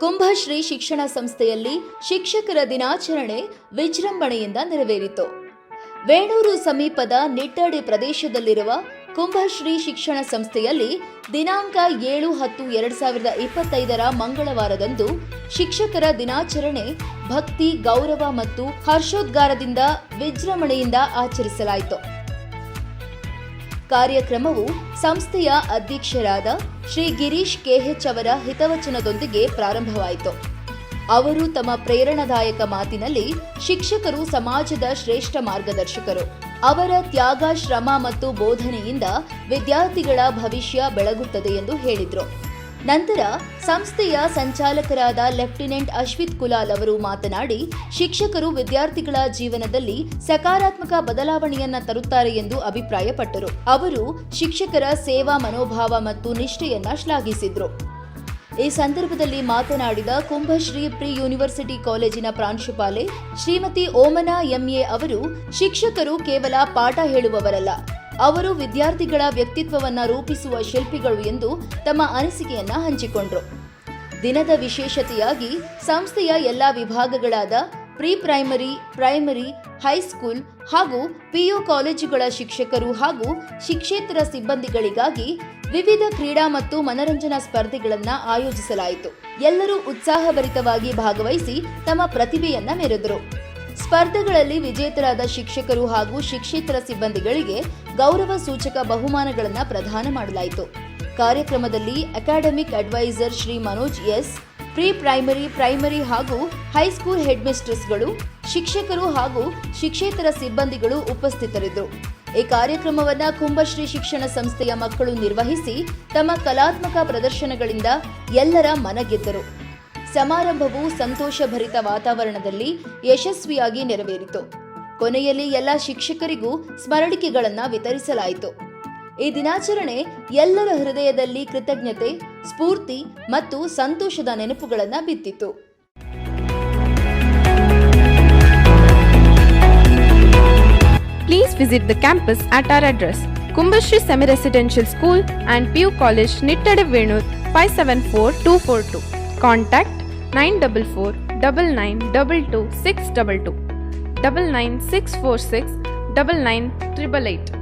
ಕುಂಭಶ್ರೀ ಶಿಕ್ಷಣ ಸಂಸ್ಥೆಯಲ್ಲಿ ಶಿಕ್ಷಕರ ದಿನಾಚರಣೆ ವಿಜೃಂಭಣೆಯಿಂದ ನೆರವೇರಿತು. ವೇಣೂರು ಸಮೀಪದ ನಿಟ್ಟಡಿ ಪ್ರದೇಶದಲ್ಲಿರುವ ಕುಂಭಶ್ರೀ ಶಿಕ್ಷಣ ಸಂಸ್ಥೆಯಲ್ಲಿ ದಿನಾಂಕ ಏಳು ಹತ್ತು ಎರಡು ಸಾವಿರದ ಇಪ್ಪತ್ತೈದರ ಮಂಗಳವಾರದಂದು ಶಿಕ್ಷಕರ ದಿನಾಚರಣೆ ಭಕ್ತಿ, ಗೌರವ ಮತ್ತು ಹರ್ಷೋದ್ಗಾರದಿಂದ ವಿಜೃಂಭಣೆಯಿಂದ ಆಚರಿಸಲಾಯಿತು. ಕಾರ್ಯಕ್ರಮವು ಸಂಸ್ಥೆಯ ಅಧ್ಯಕ್ಷರಾದ ಶ್ರೀ ಗಿರೀಶ್ ಕೆಎಚ್ ಅವರ ಹಿತವಚನದೊಂದಿಗೆ ಪ್ರಾರಂಭವಾಯಿತು. ಅವರು ತಮ್ಮ ಪ್ರೇರಣಾದಾಯಕ ಮಾತಿನಲ್ಲಿ ಶಿಕ್ಷಕರು ಸಮಾಜದ ಶ್ರೇಷ್ಠ ಮಾರ್ಗದರ್ಶಕರು. ಅವರ ತ್ಯಾಗ, ಶ್ರಮ ಮತ್ತು ಬೋಧನೆಯಿಂದ ವಿದ್ಯಾರ್ಥಿಗಳ ಭವಿಷ್ಯ ಬೆಳಗುತ್ತದೆ ಎಂದು ಹೇಳಿದರು. ನಂತರ ಸಂಸ್ಥೆಯ ಸಂಚಾಲಕರಾದ ಲೆಫ್ಟಿನೆಂಟ್ ಅಶ್ವಿತ್ ಕುಲಾಲ್ ಅವರು ಮಾತನಾಡಿ, ಶಿಕ್ಷಕರು ವಿದ್ಯಾರ್ಥಿಗಳ ಜೀವನದಲ್ಲಿ ಸಕಾರಾತ್ಮಕ ಬದಲಾವಣೆಯನ್ನ ತರುತ್ತಾರೆ ಎಂದು ಅಭಿಪ್ರಾಯಪಟ್ಟರು. ಅವರು ಶಿಕ್ಷಕರ ಸೇವಾ ಮನೋಭಾವ ಮತ್ತು ನಿಷ್ಠೆಯನ್ನ ಶ್ಲಾಘಿಸಿದ್ರು. ಈ ಸಂದರ್ಭದಲ್ಲಿ ಮಾತನಾಡಿದ ಕುಂಭಶ್ರೀ ಪ್ರಿ ಯೂನಿವರ್ಸಿಟಿ ಕಾಲೇಜಿನ ಪ್ರಾಂಶುಪಾಲೆ ಶ್ರೀಮತಿ ಓಮನಾ ಎಂಎ ಅವರು, ಶಿಕ್ಷಕರು ಕೇವಲ ಪಾಠ ಹೇಳುವವರಲ್ಲ ಅವರು ವಿದ್ಯಾರ್ಥಿಗಳ ವ್ಯಕ್ತಿತ್ವವನ್ನು ರೂಪಿಸುವ ಶಿಲ್ಪಿಗಳು ಎಂದು ತಮ್ಮ ಅನಿಸಿಕೆಯನ್ನ ಹಂಚಿಕೊಂಡರು. ದಿನದ ವಿಶೇಷತೆಯಾಗಿ ಸಂಸ್ಥೆಯ ಎಲ್ಲ ವಿಭಾಗಗಳಾದ pre primary primary, high school ಹಾಗೂ ಪಿಯು ಕಾಲೇಜುಗಳ ಶಿಕ್ಷಕರು ಹಾಗೂ ಶಿಕ್ಷೇತರ ಸಿಬ್ಬಂದಿಗಳಿಗಾಗಿ ವಿವಿಧ ಕ್ರೀಡಾ ಮತ್ತು ಮನರಂಜನಾ ಸ್ಪರ್ಧೆಗಳನ್ನು ಆಯೋಜಿಸಲಾಯಿತು. ಎಲ್ಲರೂ ಉತ್ಸಾಹಭರಿತವಾಗಿ ಭಾಗವಹಿಸಿ ತಮ್ಮ ಪ್ರತಿಭೆಯನ್ನ ಮೆರೆದರು. ಸ್ಪರ್ಧೆಗಳಲ್ಲಿ ವಿಜೇತರಾದ ಶಿಕ್ಷಕರು ಹಾಗೂ ಶಿಕ್ಷೇತರ ಸಿಬ್ಬಂದಿಗಳಿಗೆ ಗೌರವ ಸೂಚಕ ಬಹುಮಾನಗಳನ್ನು ಪ್ರದಾನ ಮಾಡಲಾಯಿತು. ಕಾರ್ಯಕ್ರಮದಲ್ಲಿ academic adviser Shri Manoj S pre primary primary ಹಾಗೂ ಹೈಸ್ಕೂಲ್ ಹೆಡ್ ಮಿಸ್ಟ್ರೆಸ್ಗಳು ಶಿಕ್ಷಕರು ಹಾಗೂ ಶಿಕ್ಷೇತರ ಸಿಬ್ಬಂದಿಗಳು ಉಪಸ್ಥಿತರಿದ್ದರು. ಈ ಕಾರ್ಯಕ್ರಮವನ್ನ ಕುಂಭಶ್ರೀ ಶಿಕ್ಷಣ ಸಂಸ್ಥೆಯ ಮಕ್ಕಳು ನಿರ್ವಹಿಸಿ ತಮ್ಮ ಕಲಾತ್ಮಕ ಪ್ರದರ್ಶನಗಳಿಂದ ಎಲ್ಲರ ಮನಗೆದ್ದರು ಸಮಾರಂಭವು ಸಂತೋಷಭರಿತ ವಾತಾವರಣದಲ್ಲಿ ಯಶಸ್ವಿಯಾಗಿ ನೆರವೇರಿತು. ಕೊನೆಯಲ್ಲಿ ಎಲ್ಲ ಶಿಕ್ಷಕರಿಗೂ ಸ್ಮರಣಿಕೆಗಳನ್ನು ವಿತರಿಸಲಾಯಿತು. ಈ ದಿನಾಚರಣೆ ಎಲ್ಲರ ಹೃದಯದಲ್ಲಿ ಕೃತಜ್ಞತೆ, ಸ್ಫೂರ್ತಿ ಮತ್ತು ಸಂತೋಷದ ನೆನಪುಗಳನ್ನು ಬಿತ್ತಿತು. Please visit the campus at our address Kumbashri Semi Residential School and PU College Nittade four 574242. Contact nine double four double nine double two six double two double nine six four six double nine triple eight.